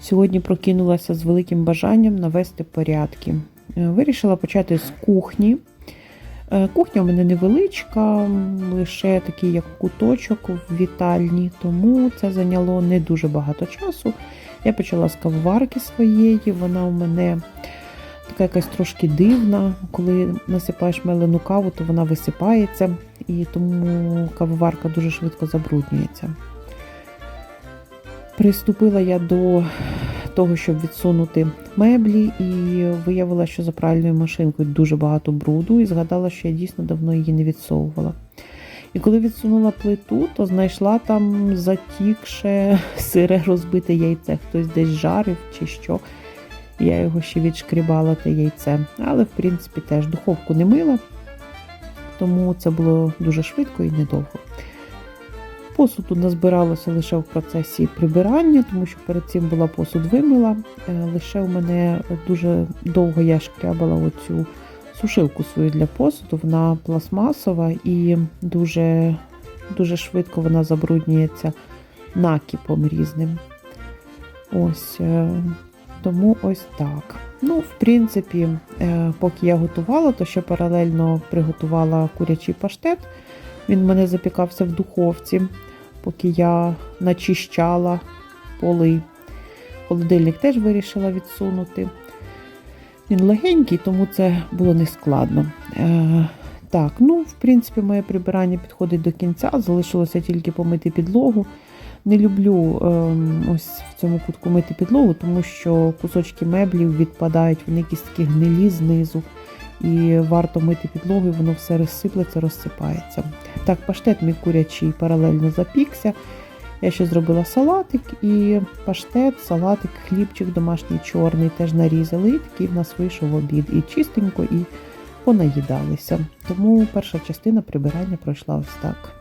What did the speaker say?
Сьогодні прокинулася з великим бажанням навести порядки. Е, Вирішила почати з кухні. Е, Кухня у мене невеличка, лише такий як куточок в вітальні, тому це зайняло не дуже багато часу. Я почала з кавоварки своєї, вона у мене така якась трошки дивна. Коли насипаєш мелену каву, то вона висипається, і тому кавоварка дуже швидко забруднюється. Приступила я до того, щоб відсунути меблі, і виявила, що за пральною машинкою дуже багато бруду, і згадала, що я дійсно давно її не відсовувала. І коли відсунула плиту, то знайшла там затікше сире розбите яйце. Хтось десь жарив чи що. Я його ще відшкрібала те яйце. Але, в принципі, теж духовку не мила, тому це було дуже швидко і недовго. Посуду назбиралося лише в процесі прибирання, тому що перед цим була посуд вимила. Е, Лише у мене дуже довго я шкрябала оцю сушилку свою для посуду. Вона пластмасова і дуже, дуже швидко вона забруднюється накипом різним. Ось е, тому ось так. Ну, в принципі, е, поки я готувала, то ще паралельно приготувала курячий паштет. Він в мене запікався в духовці, поки я начищала поли. Холодильник теж вирішила відсунути. Він легенький, тому це було нескладно. Е, так, ну, в принципі, моє прибирання підходить до кінця. Залишилося тільки помити підлогу. Не люблю ем, ось в цьому кутку мити підлогу, тому що кусочки меблів відпадають, вони якісь такі гнилі знизу. І варто мити підлогу, воно все розсиплеться, розсипається. Так, паштет мій курячий паралельно запікся. Я ще зробила салатик і паштет, салатик, хлібчик домашній чорний теж нарізали. І такий в нас вийшов обід. І чистенько, і понаїдалися. Тому перша частина прибирання пройшла ось так.